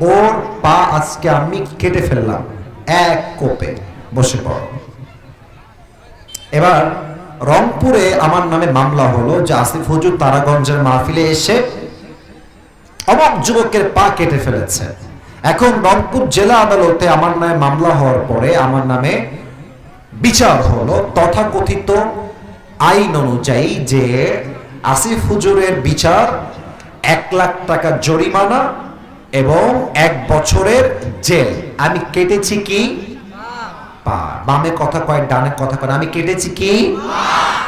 ওর পা আজকে আমি কেটে ফেললাম। এক কোপে। বসে পড়ো। এবার, রংপুরে আমার নামে মামলা হলো যে আসিফ হুজুর তারাগঞ্জের মাহফিলে এসে অমক যুবকের পা কেটে ফেলেছে। এখন রংপুর জেলা আদালতে আমার নামে মামলা হওয়ার পরে আমার নামে বিচার হলো তথাকথিত আইন অনুযায়ী যে আসিফ হুজুরের বিচার এক লাখ টাকা জরিমানা এবং এক বছরের জেল। আমি কেটেছি কি? পা। বামে কথা কয়, ডানে কথা কয়, আমি কেটেছি কি?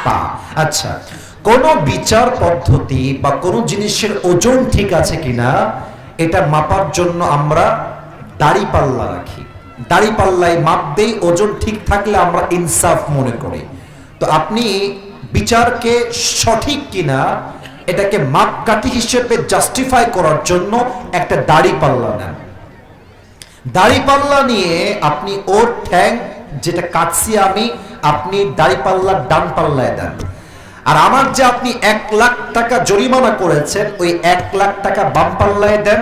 পা। আচ্ছা কোন বিচার পদ্ধতি বা কোন জিনিসের ওজন ঠিক আছে কিনা, এটা মাপার জন্য আমরা দাড়ি পাল্লা রাখি। দাড়ি পাল্লায় মাপ দেই, ওজন ঠিক থাকলে আমরা ইনসাফ মনে করি। তো আপনি বিচারকে সঠিক কিনা এটাকে মাপকাঠি হিসেবে জাস্টিফাই করার জন্য একটা দাড়ি পাল্লা নেন। দাড়িপাল্লা নিয়ে আপনি ওর ঠ্যাং, যেটা কাটছি আমি, আপনি দাড়ি দাড়িপাল্লার ডান পাল্লায় দেন। আর আমার যে আপনি এক লাখ টাকা জরিমানা করেছেন, ওই এক লাখ টাকা বাম পাল্লায় দেন।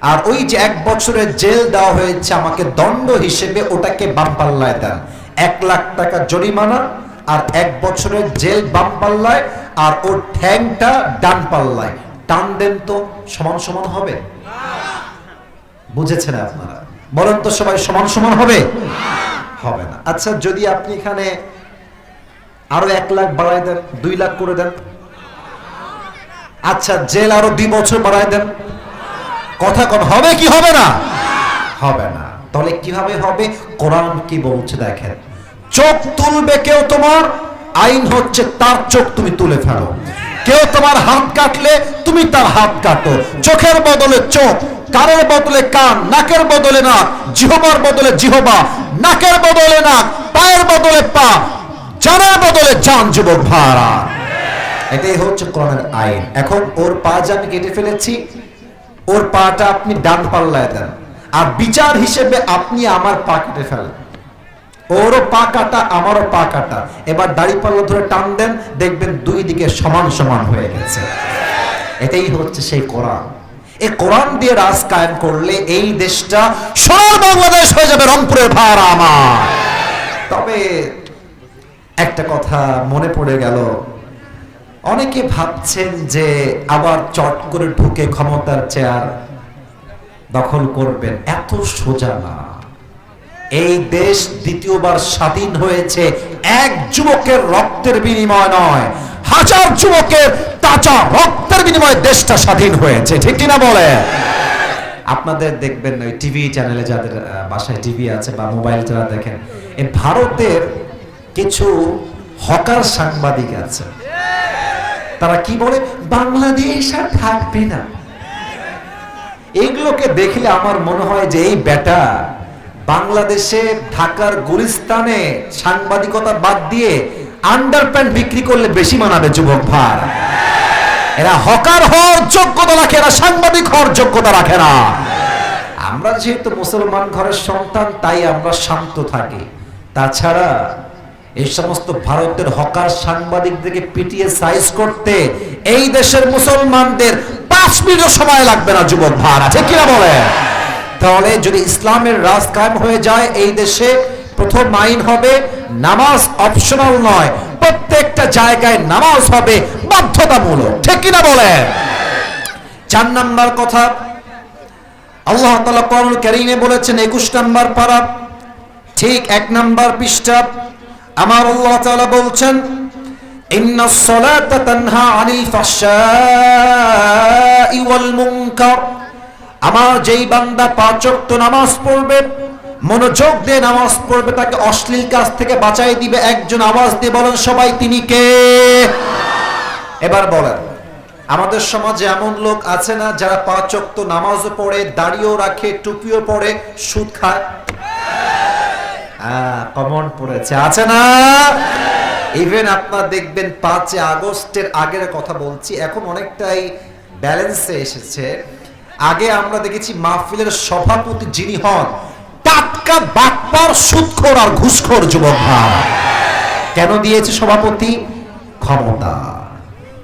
আর ওই যে এক বছরের জেল দেওয়া হয়েছে, আমাকে দণ্ড হিসেবে ওটাকে বাম পাল্লায় দেন। এক লাখ টাকা জরিমানা আর এক বছরের জেল বাম পাল্লায় আর ওর ঠ্যাংটা ডান পাল্লায়। টান দেন তো সমান সমান হবে? বুঝেছেন আপনারা? বলেন তো সবাই, সমান সমান হবে? হবে না। আচ্ছা যদি আপনি এখানে আরও এক লাখ বাড়াই দেন, দুই লাখ করে দেন? আচ্ছা জেল আরও দুই বছর বাড়াই দেন? কথা কোন, হবে কি হবে না? হবে না। তাহলে কীভাবে হবে? কোরআন কি বলছে দেখেন। চোখ তুলবে কেউ তোমার? আইন হচ্ছে তার চোখ তুমি তুলে ফেলো। কেউ তোমার হাত কাটলে তুমি তার হাত কাটো। চোখের বদলে চোখ, কানের বদলে কান, নাকের বদলে নাক, জিহবার বদলে জিহবা, নাকের বদলে নাক, পায়ের বদলে পা জানের বদলে জান যুবক ভাড়া এটাই হচ্ছে কোরআনের আইন। এখন ওর পা যে আমি কেটে ফেলেছি, ওর পাটা আপনি ডান পাল্লায় দেন। আর বিচার হিসেবে আপনি আমার পা কেটে ফেলেন। ওরও পা কাটা আমারও পা কাটা এবার দাড়ি পাল্লা ধরে টান দেন, দেখবেন দুই দিকে সমান সমান হয়ে গেছে। এটাই হচ্ছে সেই কোরআন। এই কোরআন দিয়ে রাজ কায়েম করলে এই দেশটা সোনার বাংলাদেশ হয়ে যাবে, রংপুরের ভাড়া আমার। তবে একটা কথা মনে পড়ে গেল। অনেকে ভাবছেন যে আবার চট করে ঢুকে ক্ষমতার চেয়ার দখল করবেন, এত সোজা না। এই দেশ দ্বিতীয়বার স্বাধীন হয়েছে। এক যুবকের রক্তের বিনিময় নয়, হাজার যুবকের তাজা রক্তের বিনিময়ে দেশটা স্বাধীন হয়েছে। ঠিক কিনা বলে? আপনাদের দেখবেন ওই টিভি চ্যানেলে যাদের বাসায় টিভি আছে বা মোবাইল যারা দেখেন এই ভারতের কিছু হকার সাংবাদিক আছে। তারা কি বলে? বাংলাদেশ আর থাকবে না। এগুলোকে দেখলে আমার মনে হয় যে, এই বেটা বাংলাদেশে ঢাকার গুলিস্তানে সাংবাদিকতা বাদ দিয়ে আন্ডার প্যান্ট বিক্রি করলে বেশি মানাবে যুবক ভার এরা হকার হওয়ার যোগ্যতা রাখে এরা সাংবাদিক হওয়ার যোগ্যতা রাখে না। আমরা যেহেতু মুসলমান ঘরের সন্তান, তাই আমরা শান্ত থাকি। তাছাড়া এই সমস্ত ভারতের হকার সাংবাদিকদেরকে পিটিয়ে সাইজ করতে এই দেশের মুসলমানদের পাঁচ মিনিট সময় লাগবে না যুবক ভার আছে কিনা বলে তাহলে যদি ইসলামের রাজ কায়েম হয়ে যায়, এই দেশে প্রথম আইন হবে নামাজ অপশনাল নয়। প্রত্যেকটা জায়গায় নামাজ হবে বাধ্যতামূলক। ঠিক কিনা বলে চার নাম্বার কথা, আল্লাহ তাআলা কোরআন কারীমে বলেছেন 21 নাম্বার পারা, ঠিক এক নাম্বার পৃষ্ঠা, আমার আল্লাহ তাআলা বলছেন ইন্নাস সালাতা তানহা আনিল ফাহশাই ওয়াল মুনকার। আমার যেই বান্দা পাঁচ ওয়াক্ত নামাজ পড়বে, মনোযোগ দিয়ে নামাজ পড়বে, তাকে অশ্লীল কাজ থেকে বাঁচাই দিবে। একজন আওয়াজ দিয়ে বলেন, সবাই, তিনি কে? এবার বলেন, আমাদের সমাজে এমন লোক আছে না, যারা পাঁচ ওয়াক্ত নামাজও পড়ে, দাড়িও রাখে, টুপিও পড়ে সুদ খায়? কমন পড়েছে। আছে না? ইভেন আপনার দেখবেন পাঁচে আগস্টের আগের কথা বলছি, এখন অনেকটাই ব্যালেন্সে এসেছে। আগে আমরা দেখেছি মাহফিলের সভাপতি যিনি হন টাটকা বাটপার সুদখোর আর ঘুষখোর যুবক ভাই। কেন দিয়েছে সভাপতি? ক্ষমতা।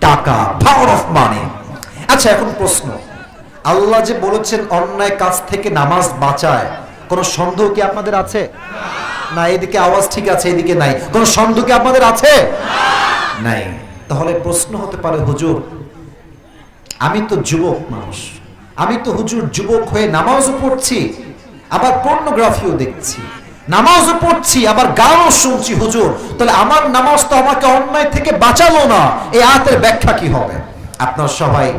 টাকা পাওয়ার অফ মানি আচ্ছা এখন প্রশ্ন। আল্লাহ যে বলেছেন অন্যায় কাজ থেকে নামাজ বাঁচায়, কোনো সন্দেহ কি আপনাদের আছে? না, এদিকে আওয়াজ ঠিক আছে, এদিকে নাই। কোনো সন্দেহ কি আপনাদের আছে? নাই। তাহলে প্রশ্ন হতে পারে, হুজুর, আমি তো যুবক মানুষ। আমি তো হুজুর যুবক হয়ে নামাজও পড়ছি, আবার পর্নোগ্রাফিও দেখছি। নামাজও পড়ছি, আবার গানও শুনছি, হুজুর। তাহলে আমার নামাজ তো আমাকে অন্যায় থেকে বাঁচালো না, এই আয়াতের ব্যাখ্যা কি হবে? আপনার সবাই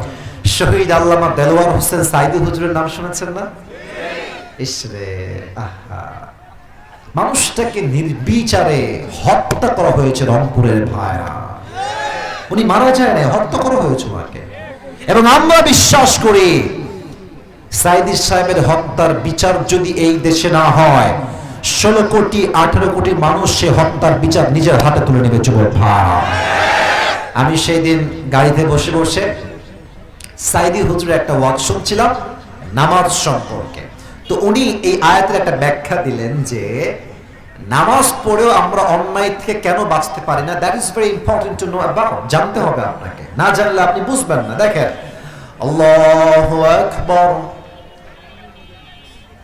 শহীদ আল্লামা দেলোয়ার হোসেন সাইদি হুজুরের নাম শুনেছেন না? ইসরে আহা। মানুষটাকে নির্বিচারে হত্যা করা হয়েছে রংপুরের ভাইরা। উনি মারা যায় না হত্যা করা হয়েছে ওনাকে। এবং আমরা বিশ্বাস করি সাইদি সাহেবের হত্যার বিচার যদি এই দেশে না হয়, ষোলো কোটি, আঠারো কোটি মানুষ সে হত্যার বিচার নিজের হাতে তুলে নেবে, যুবক ভাই। আমি সেই দিন গাড়িতে বসে বসে সাইদি হুজুরের একটা ওয়াজ শুনছিলাম, নামাজ সম্পর্কে। তো উনি এই আয়াতের একটা ব্যাখ্যা দিলেন যে, নামাজ পড়েও আমরা অন্যায় থেকে কেন বাঁচতে পারি না? That is very important to know about জানতে হবে আপনাকে। না জানলে আপনি বুঝবেন না। দেখেন, আল্লাহু আকবার।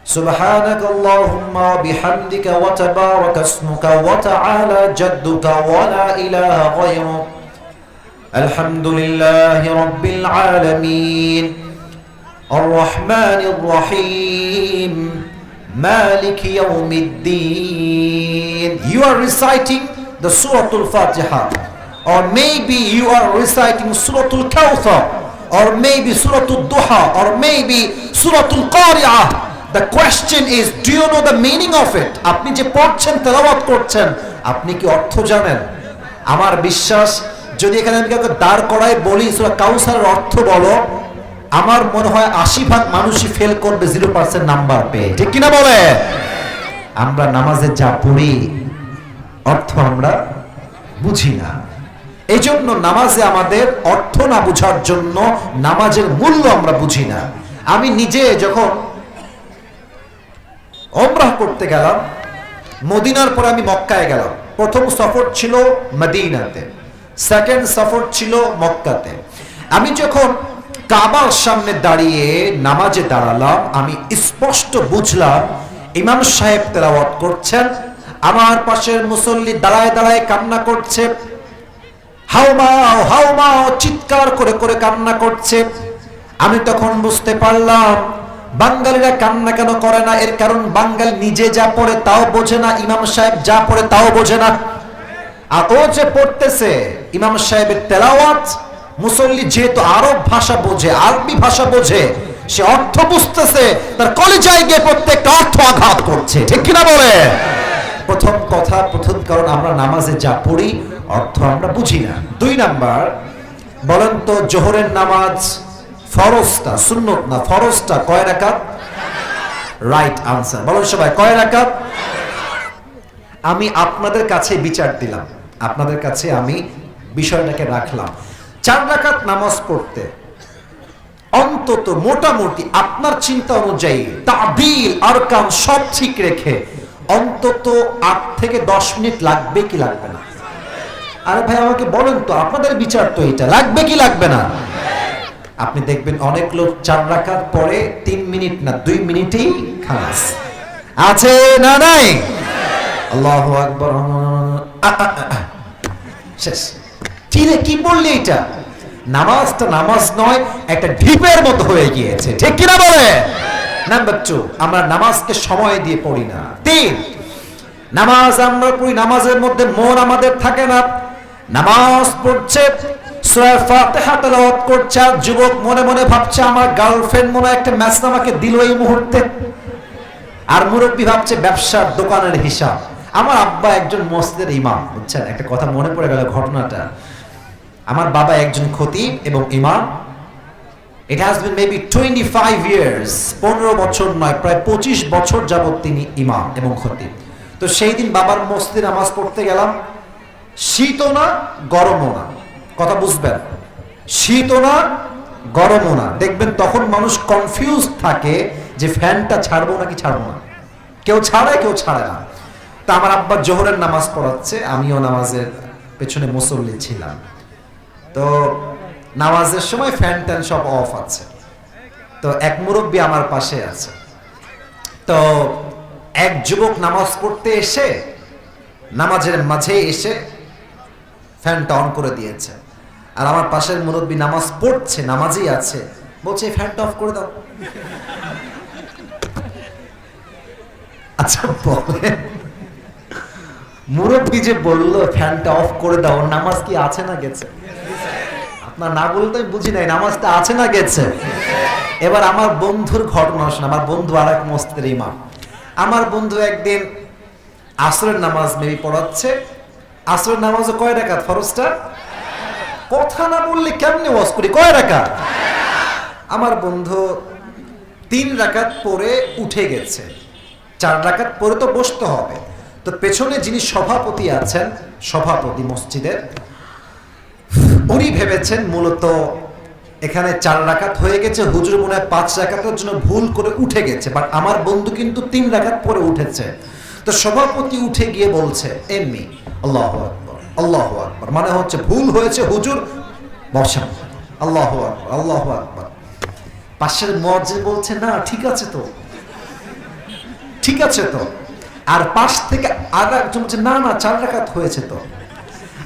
سبحانك اللهم وبحمدك وتبارك اسمك وتعالى جدك ولا إله غيرك الحمد لله رب العالمين الرحمن الرحيم مالك يوم الدين You are reciting the Surah Al-Fatiha or maybe you are reciting Surah Al-Kawthar or maybe Surah Al-Duha or maybe Surah Al-Qari'ah The question is, do you know the meaning of it? আপনি যে পড়ছেন, তেলাওয়াত করছেন, আপনি কি অর্থ জানেন? আমার বিশ্বাস, যদি এখানে আমি কাউকে দাঁড় করাই বলি, সূরা কাউসারের অর্থ বলো, আমার মনে হয় আশি ভাগ মানুষই ফেল করবে জিরো পার্সেন্ট নাম্বার পেয়ে। ঠিক কিনা বলে? আমরা নামাজে যা পড়ি, অর্থ আমরা বুঝি না। এই জন্য নামাজে আমাদের অর্থ না বুঝার জন্য নামাজের মূল্য আমরা বুঝি না। আমি নিজে যখন ওমরাহ করতে গেলাম। মদিনার পর আমি মক্কায় গেলাম। প্রথম সফর ছিল মদিনাতে। সেকেন্ড সফর ছিল মক্কাতে। আমি যখন কাবার সামনে দাঁড়িয়ে নামাজে দাঁড়ালাম, আমি স্পষ্ট বুঝলাম, ইমাম সাহেব তেলাওয়াত করছেন। আমার পাশের মুসল্লি দাঁড়ায় দাঁড়ায় কান্না করছে। হাউমাও হাউমাও চিৎকার করে করে কান্না করছে। আমি তখন বুঝতে পারলাম বাঙালিরা কান্না কেন করে না? এর কারণ বাঙালি নিজে যা পড়ে তাও বোঝে না, ইমাম সাহেব যা পড়ে তাও বোঝে না। আর ও যে পড়তেছে, ইমাম সাহেবের তেলাওয়াত, মুসল্লি যেহেতু আরব ভাষা বোঝে, আরবি ভাষা বোঝে, সে অর্থ বুঝতেছে, তার কলেজায় গিয়ে প্রত্যেকটা অর্থ আঘাত করছে। ঠিক কিনা বলে? প্রথম কথা, প্রথম কারণ আমরা নামাজে যা পড়ি, অর্থ আমরা বুঝি না। দুই নাম্বার, বলেন তো, জোহরের নামাজ ফরজটা, সুন্নত না, ফরজটা কয় রাকাত? রাইট আনসার বলেন সবাই, কয় রাকাত? আমি আপনাদের কাছে বিচার দিলাম। আপনাদের কাছে আমি বিষয়টাকে রাখলাম। চার রাকাত নামাজ পড়তে অন্তত মোটামুটি আপনার চিন্তা অনুযায়ী তাবিল, আরকান সব ঠিক রেখে অন্তত আট থেকে দশ মিনিট লাগবে কি লাগবে না? আরে ভাই, আমাকে বলেন তো, আপনাদের বিচার তো এটা। লাগবে কি লাগবে না? আপনি দেখবেন অনেক লোক চার রাখার পরে তিন মিনিট না, দুই মিনিটেই খালাস। আছে না নাই? আল্লাহ আকবর শেষ। কি কি বললি এটা? নামাজটা নামাজ নয়, একটা ঢিপের মতো হয়ে গিয়েছে। ঠিক কিনা বলে? নাম্বার টু আমরা নামাজকে সময় দিয়ে পড়ি না। তিন, নামাজ আমরা পড়ি, নামাজের মধ্যে মন আমাদের থাকে না। নামাজ পড়ছে সূরা ফাতিহা তেলাওয়াত করছে যুবক মনে মনে ভাবছে, আমার গার্লফ্রেন্ড মনে একটা মেসেজ আমাকে দিল এই মুহূর্তে। আর মুরব্বী ভাবছে, ব্যবসার দোকানের হিসাব। আমার আব্বা একজন মসজিদের ইমাম, বুঝছেন? একটা কথা মনে পড়ে গেল ঘটনাটা। আমার বাবা একজন খতিব এবং ইমাম। It has been maybe twenty five years পনেরো বছর নয়, প্রায় পঁচিশ বছর যাবত তিনি ইমাম এবং খতিব। তো সেই দিন বাবার মসজিদে নামাজ পড়তে গেলাম। শীতও না, গরমও না। কথা বুঝবেন। শীতও না, গরমও না। দেখবেন তখন মানুষ কনফিউজ থাকে যে ফ্যানটা ছাড়বো নাকি ছাড়বো না। কেউ ছাড়ায়, কেউ ছাড়ে না। তা আমার আব্বা জোহরের নামাজ পড়াচ্ছে, আমিও নামাজের পেছনে মুসল্লি ছিলাম। তো নামাজের সময় ফ্যান ট্যান সব অফ আছে। তো তো এক মুরব্বী আমার পাশে আছে। তো এক যুবক নামাজ পড়তে এসে, নামাজের মাঝে এসে ফ্যানটা অন করে দিয়েছে। আর আমার পাশের মুরব্বী নামাজ পড়ছে, নামাজই আছে। বলছে, "এই ফ্যানটা অফ করে দাও। আচ্ছা বলে মুরব্বী যে বলল, ফ্যানটা অফ করে দাও নামাজ কি আছে না গেছে? আপনার না বলতে আমি বুঝি নাই, নামাজটা আছে না গেছে। এবার আমার বন্ধুর ঘটনা শোনা আমার বন্ধু আর এক মস্তির ইমাম। আমার বন্ধু একদিন আসরের নামাজ মেবি পড়াচ্ছে। আসরের নামাজও কয় রাকাত ফরজটা? কথা না বললে কেমনে ওয়াজ করি? কয় রাকাত? আমার বন্ধু তিন রাকাত পরে উঠে গেছে। চার রাকাত পরে তো বসতে হবে। তো পেছনে যিনি সভাপতি আছেন, সভাপতি মসজিদের, উনি ভেবেছেন মূলত এখানে চার রাকাত হয়ে গেছে, হুজুর মনে হয় পাঁচ রাকাতের জন্য ভুল করে উঠে গেছে। বাট আমার বন্ধু কিন্তু তিন রাকাত পরে উঠেছে। তো সভাপতি উঠে গিয়ে বলছে, এমনি, আল্লাহ আল্লাহ আকবর। মানে হচ্ছে ভুল হয়েছে হুজুর বসান আল্লাহ আকবর আল্লাহ আকবর। পাশের মজ্জে বলছে, না, ঠিক আছে তো। ঠিক আছে তো। আর পাশ থেকে আর একজন বলছে, না না, চার রাকাত হয়েছে তো।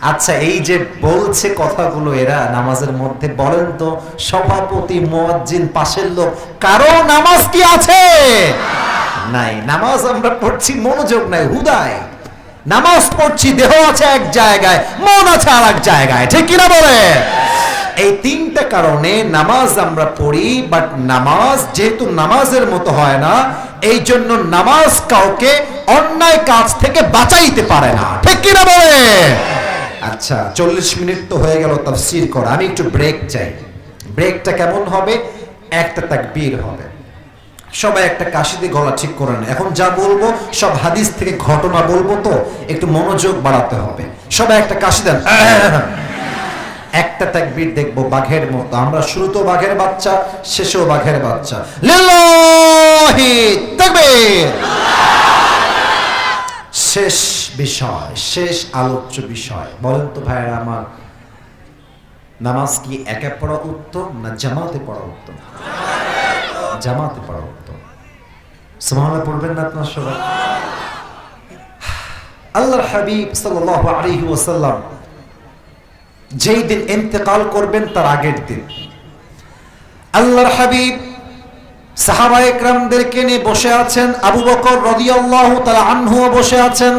আচ্ছা এই যে বলছে কথাগুলো এরা নামাজের মধ্যে, বলেন তো, সভাপতি, মুয়াজ্জিন, পাশের লোক, কারও নামাজ কি আছে? নাই, নামাজ আমরা পড়ছি, মনোযোগ নাই, হুদায়। নামাজ পড়ছি, দেহ আছে এক জায়গায়, মন আছে আর এক জায়গায়, ঠিক কিনা বলে? এই তিনটা কারণে নামাজ আমরা পড়ি বাট নামাজ যেহেতু নামাজের মতো হয় না, এই জন্য নামাজ কাউকে অন্যায় কাজ থেকে বাঁচাইতে পারে না, ঠিক কিনা বলে? আচ্ছা চল্লিশ মিনিট তো হয়ে গেল তাফসির করা, আমি একটু ব্রেক চাই। ব্রেকটা কেমন হবে? একটা তাকবীর হবে। সবাই একটা কাশি দিয়ে গলা ঠিক করে নেয় এখন যা বলব, সব হাদিস থেকে ঘটনা বলব তো, একটু মনোযোগ বাড়াতে হবে। সবাই একটা কাশি দেন। একটা তাকবীর দেখব, বাঘের মতো। আমরা শুরুতেও বাঘের বাচ্চা, শেষেও বাঘের বাচ্চা। তাকবীর! শেষ বিষয়, শেষ আলোচ্য বিষয়। বলেন তো ভাইয়েরা আমার নামাজ কি একা পড়া উত্তম না জামাতে পড়া উত্তম? জামাতে পড়া উত্তম। সুবহানাল্লাহ, পড়বেন না আপনার সবাই। আল্লাহর হাবিব সাল্লাল্লাহু আলাইহি ওয়াসাল্লাম যেই দিন ইন্তেকাল করবেন, তার আগের দিন। আল্লাহর হাবিব সাহাবা একরামদেরকে নিয়ে বসে আছেন, আবু বকর রাদিয়াল্লাহু তাআলা আনহু বসে আছেন।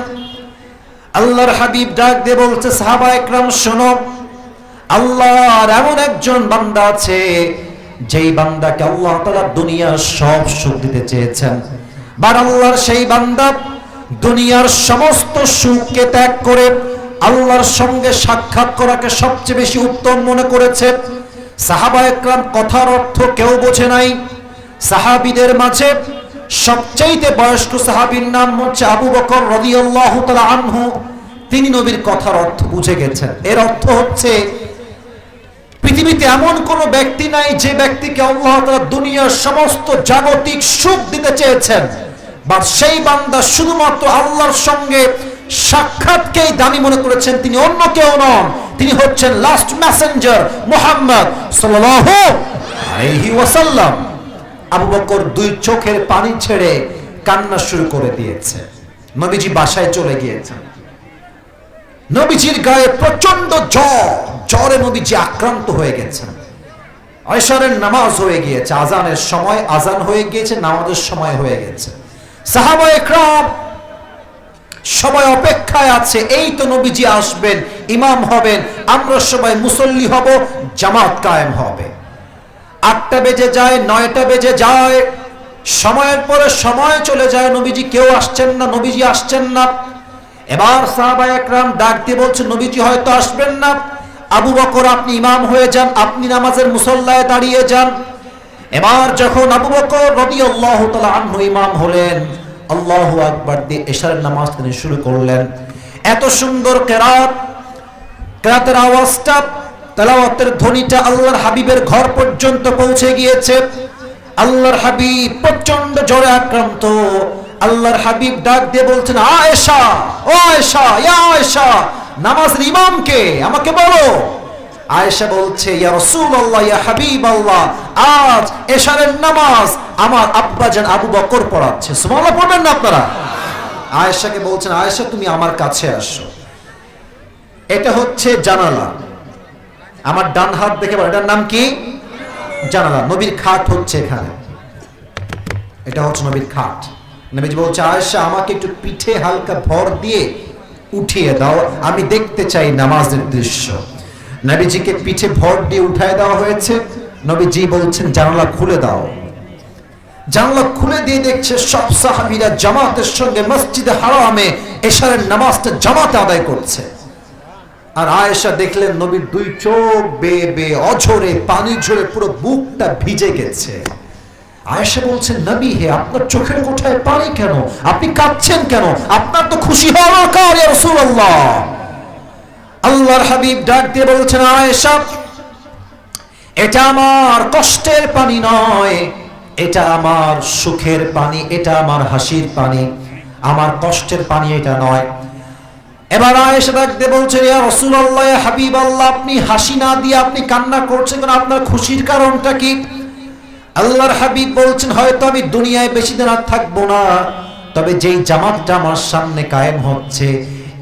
আল্লাহর হাবিব ডাক দিয়ে বলছে সাহাবা একরাম, শোনো, আল্লাহর এমন একজন বান্দা আছে যেই বান্দাকে আল্লাহ তাআলা দুনিয়ার সব সুখ দিতে চেয়েছেন, বার আল্লাহর সেই বান্দা দুনিয়ার সমস্ত সুখকে ত্যাগ করে আল্লাহর সঙ্গে সাক্ষাৎ করাকে সবচেয়ে বেশি উত্তম মনে করেছে। সাহাবা একরাম কথার অর্থ কেউ বোঝে নাই। সাহাবিদের মাঝে সবচাইতে বয়স্ক সাহাবীর নাম হচ্ছে আবু বকর রাদিয়াল্লাহু তাআলা আনহু। তিনি নবীর কথার অর্থ বুঝে গেছেন। এর অর্থ হচ্ছে পৃথিবীতে এমন কোন ব্যক্তি নাই যে ব্যক্তিকে আল্লাহ তাআলা দুনিয়ার সমস্ত জাগতিক সুখ দিতে চেয়েছেন। বা সেই বান্দা শুধুমাত্র আল্লাহর সঙ্গে সাক্ষাৎকেই দামি মনে করেছেন, তিনি অন্য কেউ নন। তিনি হচ্ছেন লাস্ট মেসেঞ্জার মোহাম্মদ ওয়াসাল্লাম। আবু বকর দুই চোখের পানি ছেড়ে কান্না শুরু করে দিয়েছে। নবীজি বাসায় চলে গিয়েছেন। নবীজির গায়ে প্রচণ্ড জ্বর। জ্বরে নবীজি আক্রান্ত হয়ে গেছেন। ঐশ্বরের নামাজ হয়ে গিয়েছে আজানের সময় আজান হয়ে গিয়েছে, নামাজের সময় হয়ে গেছে। সবাই অপেক্ষায় আছে, এই তো নবীজি আসবেন, ইমাম হবেন, আমরা সবাই মুসল্লি হব, জামাত কায়েম হবে। আটটা বেজে যায়, নয়টা বেজে যায়, সময়ের পরে সময় চলে যায়, নবীজি কেউ আসছেন না, নবীজি আসছেন না। এবার সাহাবা একরাম ডাক দিয়ে বলছে নবীজি হয়তো আসবেন না। আবু বকর, আপনি ইমাম হয়ে যান, আপনি নামাজের মুসল্লায় দাঁড়িয়ে যান। এবার যখন আবু বকর রাদিয়াল্লাহু তাআলা আনহু ইমাম হলেন, আল্লাহ আকবার দিয়ে এশারের নামাজ তিনি শুরু করলেন। এত সুন্দর কেরাত, কেরাতের আওয়াজটা, তেলাওয়াতের ধ্বনিটা আল্লাহর হাবিবের ঘর পর্যন্ত পৌঁছে গিয়েছে। আল্লাহর হাবিব প্রচণ্ড জ্বরে আক্রান্ত। আল্লাহর হাবিব ডাক দিয়ে বলছেন আয়েশা ও আয়েশা ইয়া আয়েশা নামাজের ইমামকে আমাকে বলো। আয়েশা বলছে, ইয়া রাসূলুল্লাহ, ইয়া হাবিবাল্লাহ, আজ এশারের নামাজ আমার আব্বাজান আবু বকর পড়াচ্ছে। সুবহানাল্লাহ, পড়বেন না আপনারা? আয়েশাকে বলছেন, আয়েশা, তুমি আমার কাছে আসো। এটা হচ্ছে জানালা। আমার ডান হাত দেখে বলো, এটার নাম কি? জানালা। নবীর খাট হচ্ছে এখানে। এটা হচ্ছে নবীর খাট। নবীজি বলছে, আয়েশা, আমাকে একটু পিঠে হালকা ভর দিয়ে উঠিয়ে দাও, আমি দেখতে চাই নামাজের দৃশ্য। নবীজিকে পিঠে ভর দিয়ে উঠায় দেওয়া হয়েছে। নবীজি বলছেন, জানালা খুলে দাও। জানলা খুলে দিয়ে দেখছে, সব সাহাবীরা জামাতের সঙ্গে মসজিদে হারামে এশারের নামাজটা জামাতে আদায় করছে। আর আয়েশা দেখলেন নবীর দুই চোখ বেয়ে বেয়ে অঝরে, পানি ঝরে পুরো বুকটা ভিজে গেছে। আয়েশা বলছেন, নবী হে, আপনার চোখের কোঠায় পানি কেন? আপনি কাঁদছেন কেন? আপনার তো খুশি হওয়ার দরকার রাসূলুল্লাহ। আল্লাহর হাবিব ডাক দিয়ে বলছেন, আয়েশা, এটা আমার কষ্টের পানি নয়, এটা আমার সুখের পানি, এটা আমার হাসির পানি, আমার কষ্টের পানি এটা নয়। এবার আয়েশা ডাকতে বলছেন, ইয়া রাসূলুল্লাহ, ইয়া হাবিবাল্লাহ, আপনি হাসি না দিয়ে আপনি কান্না করছেন কেন? আপনার খুশির কারণটা কি? আল্লাহর হাবিব বলছেন, হয়তো আমি দুনিয়ায় বেশি দিন আর থাকব না। তবে যেই জামাতটা আমার সামনে কায়েম হচ্ছে,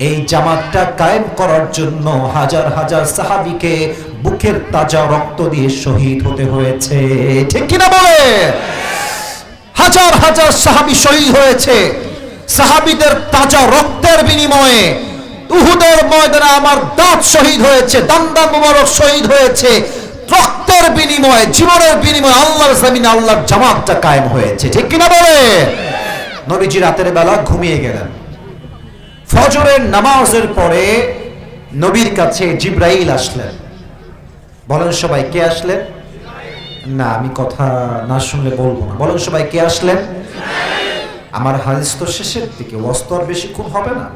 এই জামাতটা কায়েম করার জন্য হাজার হাজার সাহাবীকে বুকের তাজা রক্ত দিয়ে শহীদ হতে হয়েছে। ঠিক কিনা বলে? হাজার হাজার সাহাবী শহীদ হয়েছে। সাহাবীদের তাজা রক্তের বিনিময়ে উহুদের ময়দানে আমার দাঁত শহীদ হয়েছে দান্দা মুবারক শহীদ হয়েছে। রক্তের বিনিময়ে, জীবনের বিনিময়ে জামাতটা কায়েম হয়েছে। ঠিক কিনা বলে? নবীজি রাতের বেলা ঘুমিয়ে গেলেন। ফজরের নামাজের পরে নবীর কাছে জিব্রাইল আসলেন। বলেন, সবাই কে আসলেন? না, আমি কথা না শুনলে বলব না। বলেন, সবাই কে আসলেন? আমার হাদিস তো শেষের দিকে, ওয়াজ আর বেশিক্ষণ হবে না।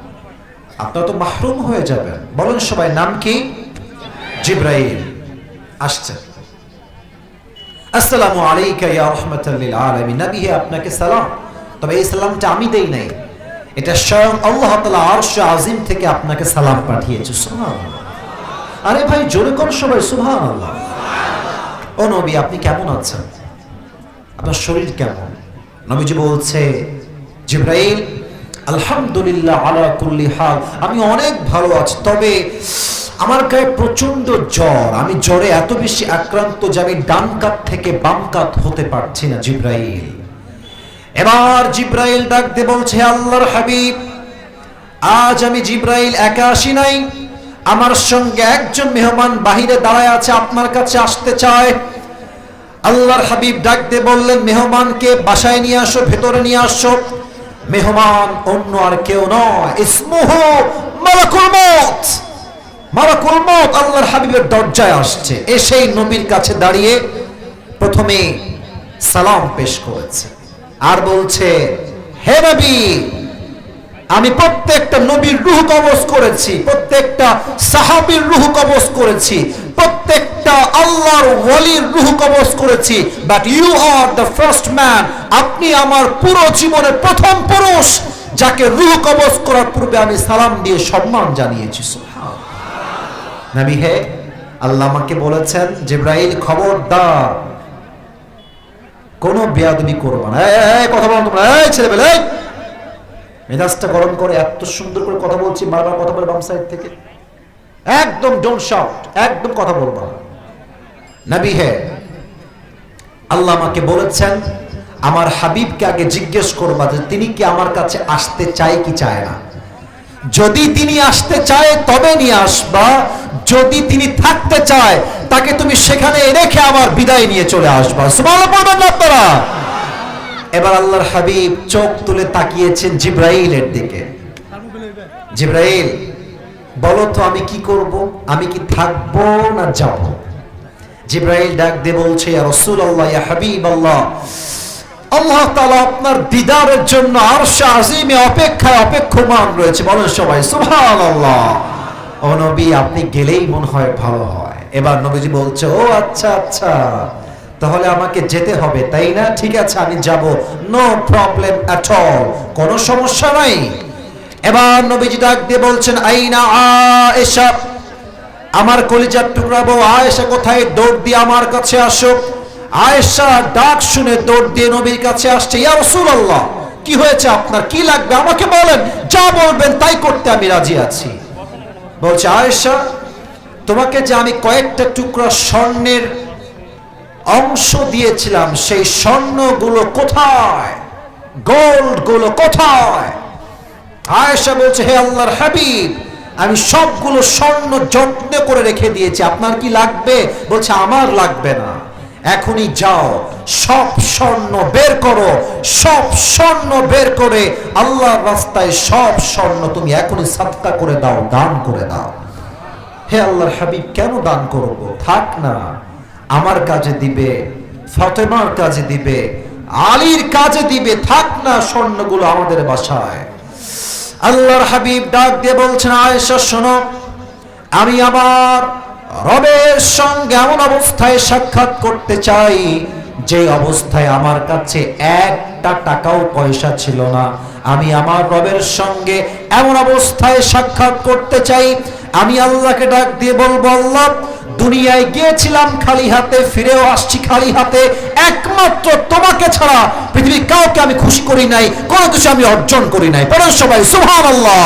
আপনারা তো মাহরুম হয়ে যাবেন। বলেন, সবাই নাম কি? জিব্রাইল। আসছেন। আসসালামু আলাইকা ইয়া রাহমাতাল্লিল আলামিন। নবীহি আপনাকে সালাম। তবে এই সালামটা আমি দেই নাই। এটা স্বয়ং আল্লাহ তাআলা আরশ আজিম থেকে আপনাকে সালাম পাঠিয়েছে। সুবহানাল্লাহ। আরে ভাই, জোরে কোন সবাই? সুবহানাল্লাহ। ও নবী, আপনি কেমন আছেন? আপনার শরীর কেমন? নবীজি বলছে, জিব্রাইল, আলহামদুলিল্লাহ আলা কুল্লি হাল। আমি অনেক ভালো আছি, তবে আমার গায়ে প্রচণ্ড জ্বর। আমি জ্বরে এত বেশি আক্রান্ত যে আমি ডান কাত থেকে বাম কাত হতে পারছি না, জিব্রাইল। এবার জিব্রাইল ডাক দিয়ে বলছে আল্লাহর হাবিব, আজ আমি জিব্রাইল একা আসি নাই। আমার সঙ্গে একজন মেহমান বাহিরে দাঁড়ায় আছে, আপনার কাছে আসতে চায়। আল্লাহর হাবিব ডাক দিয়ে বললেন, মেহমানকে বাসায় নিয়ে আসো, ভেতরে নিয়ে আসো। মেহমান অন্য আর কেউ নয়। ইসমুহ মালাকুল মত মালাকুল মত আল্লাহর হাবিবের দরজায় আসছে এসেই নবীর কাছে দাঁড়িয়ে প্রথমে সালাম পেশ করেছে আর বলছে, হে নবী, আমি প্রত্যেকটা নবীর রুহ কবজ করেছি, প্রত্যেকটা সাহাবীর রুহ কবজ করেছি, প্রত্যেকটা আল্লাহর ওয়ালির রুহ কবজ করেছি but you are the first man আপনি আমার পুরো জীবনের প্রথম পুরুষ, যাকে রুহ কবজ করার পূর্বে আমি সালাম দিয়ে সম্মান জানিয়েছি। নবী হে আল্লাহ আমাকে বলেছেন জিব্রাইল খবরদার। কোনো বেয়াদবি করব না। এই, কথা বলো তোমরা। এই ছেলেবেলে মেজাজটা গরম করে এত সুন্দর করে কথা বলছি বারবার কথা বলে বাম সাইড থেকে। একদম ডোন্ট শাউট একদম কথা বলব না। নবী হে আল্লাহ আমাকে বলেছেন আমার হাবিবকে আগে জিজ্ঞেস করবা যে তিনি কি আমার কাছে আসতে চায় কি চায় না। যদি তিনি আসতে চায় তবে নিয়ে আসবা। যদি তিনি থাকতে চায়, তাকে তুমি সেখানে রেখে আবার বিদায় নিয়ে চলে আসবা। সুবহানাল্লাহ পড়বেন না এবার আল্লাহর হাবিব চোখ তুলে তাকিয়েছেন জিব্রাইলের দিকে। জিব্রাইল, বলো তো আমি কি করব? আমি কি থাকব না যাব? জিব্রাইল ডাক দিয়ে বলছে, ইয়া রাসূলুল্লাহ, ইয়া হাবিবাল্লাহ, আল্লাহ তাআলা আপনার দিদারের জন্য আরশে আজিমে অপেক্ষায় অপেক্ষমান রয়েছে। বলেন সবাই, সুবহানাল্লাহ। ও নবী, আপনি গেলেই মনে হয় ভালো হয়। এবার নবীজি বলছে, ও আচ্ছা আচ্ছা তাহলে আমাকে যেতে হবে, তাই না? ঠিক আছে, আমি যাব। নো প্রবলেম অ্যাট অল কোনো সমস্যা নাই। এবার নবীজি ডাক দিয়ে বলছেন, আইনা আয়েশা, আমার কলিজার টুকরা বউ আয়েশা কোথায়? দৌড় দিয়ে আমার কাছে আসো। আয়েশা ডাক শুনে দৌড় দিয়ে নবীর কাছে আসছে, ইয়া রাসূলুল্লাহ, কি হয়েছে আপনার? কি লাগবে? আমাকে বলেন, যা বলবেন তাই করতে আমি রাজি আছি। বলছে, আয়েশা, তোমাকে যে আমি কয়েকটা টুকরা স্বর্ণের অংশ দিয়েছিলাম, সেই স্বর্ণগুলো কোথায়? গোল্ডগুলো কোথায়? আয়েশা বলছে, হে আল্লাহর হাবিব, আমি সবগুলো স্বর্ণ যত্ন করে রেখে দিয়েছি। আপনার কি লাগবে? বলছে, আমার লাগবে না। এখনই যাও, সব স্বর্ণ বের করো, সব স্বর্ণ বের করে আল্লাহর রাস্তায় সব স্বর্ণ তুমি এখনই সাদকা করে দাও, দান করে দাও। হে আল্লাহর হাবিব, কেন দান করব? থাক না। আমার কাজে দিবে, ফাতেমার কাজে দিবে, আলীর কাজে দিবে, থাক না স্বর্ণগুলো আমাদের বাসায়। আল্লাহর হাবিব ডাক দিয়ে বলছেন, আয়েশা, শোনো, আমি আমার রবের সঙ্গে এমন অবস্থায় সাক্ষাৎ করতে চাই, যে অবস্থায় আমার কাছে একটা টাকাও পয়সা ছিল না। আমি আমার রবের সঙ্গে এমন অবস্থায় সাক্ষাৎ করতে চাই, আমি আল্লাহকে ডাক দিয়ে বলব, আল্লাহ, দুনিয়ায় গিয়েছিলাম খালি হাতে, ফিরেও আসছি খালি হাতে, একমাত্র তোমাকে ছাড়া পৃথিবীর কাউকে আমি খুশি করি নাই, কোনো কিছু আমি অর্জন করি নাই। পরে সবাই, সুবহানাল্লাহ।